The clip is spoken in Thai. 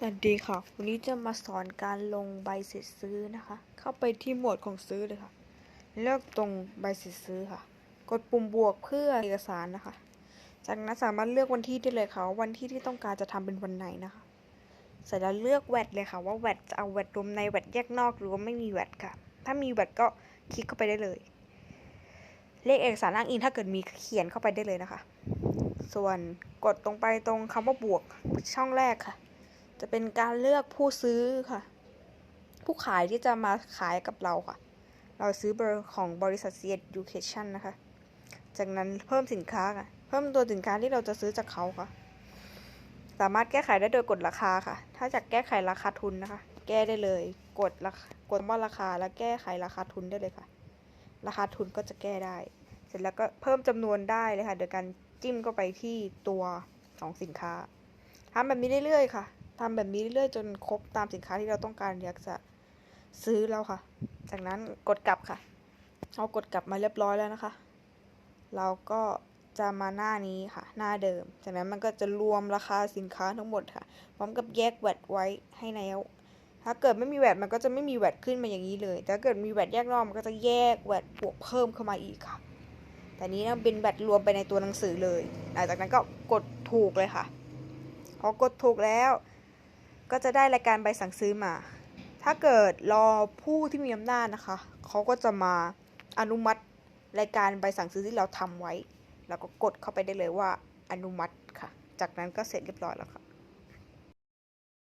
สวัสดีค่ะ วันนี้จะมาสอนการลงใบเสร็จซื้อนะคะ เข้าไปที่หมวดของซื้อเลยค่ะ เลือกตรงใบเสร็จซื้อค่ะ กดปุ่มบวกเพื่อเอกสารนะคะ จากนั้นสามารถเลือกวันที่ได้เลยค่ะว่าวันที่ที่ต้องการจะทำเป็นวันไหนนะคะ เสร็จแล้วเลือกแวดเลยค่ะ ว่าแวดจะเอาแวดรวมในแวดแยกนอกหรือว่าไม่มีแวดค่ะ ถ้ามีแวดก็คลิกเข้าไปได้เลย เลขเอกสารอ้างอิงถ้าเกิดมีเขียนเข้าไปได้เลยนะคะ ส่วนกดตรงไปตรงคำว่าบวกช่องแรกค่ะ จะเป็นการเลือกผู้ซื้อค่ะ ผู้ขายที่จะมาขายกับเราค่ะ เราซื้อเบอร์ของบริษัท c Education นะคะ จากนั้นเพิ่มสินค้าค่ะ เพิ่มตัวสินค้าที่เราจะซื้อจากเขาค่ะ สามารถแก้ไขได้โดยกดราคาค่ะ ถ้าจะแก้ไขราคาทุนนะคะ แก้ได้เลย กดราคากดว่าราคาแล้วแก้ไขราคาทุนได้เลยค่ะ ราคาทุนก็จะแก้ได้ เสร็จแล้วก็เพิ่มจำนวนได้เลยค่ะ โดยการจิ้มเข้าไปที่ตัวของสินค้าทำแบบนี้เรื่อยๆค่ะ ทำแบบนี้เรื่อยๆจนครบตามสินค้าที่เราต้องการอยากจะซื้อแล้วค่ะ จากนั้นกดกลับค่ะ เอากดกลับมาเรียบร้อยแล้วนะคะ เราก็จะมาหน้านี้ค่ะ หน้าเดิม จากนั้นมันก็จะรวมราคาสินค้าทั้งหมดค่ะ พร้อมกับแยกแวดไว้ให้แล้ว ถ้าเกิดไม่มีแวดมันก็จะไม่มีแวดขึ้นมาอย่างนี้เลยแต่ถ้าเกิดมีแวดแยกนอกมันก็จะแยกแวดบวกเพิ่มเข้ามาอีกค่ะ แต่นี้นะเป็นแวดรวมไปในตัวหนังสือเลยหลังจากนั้นก็กดถูกเลยค่ะพอกดถูกแล้ว ก็จะได้รายการใบสั่งซื้อมา ถ้าเกิดรอผู้ที่มีอำนาจนะคะ เขาก็จะมาอนุมัติรายการใบสั่งซื้อที่เราทำไว้ แล้วก็กดเข้าไปได้เลยว่าอนุมัติค่ะ จากนั้นก็เสร็จเรียบร้อยแล้วค่ะ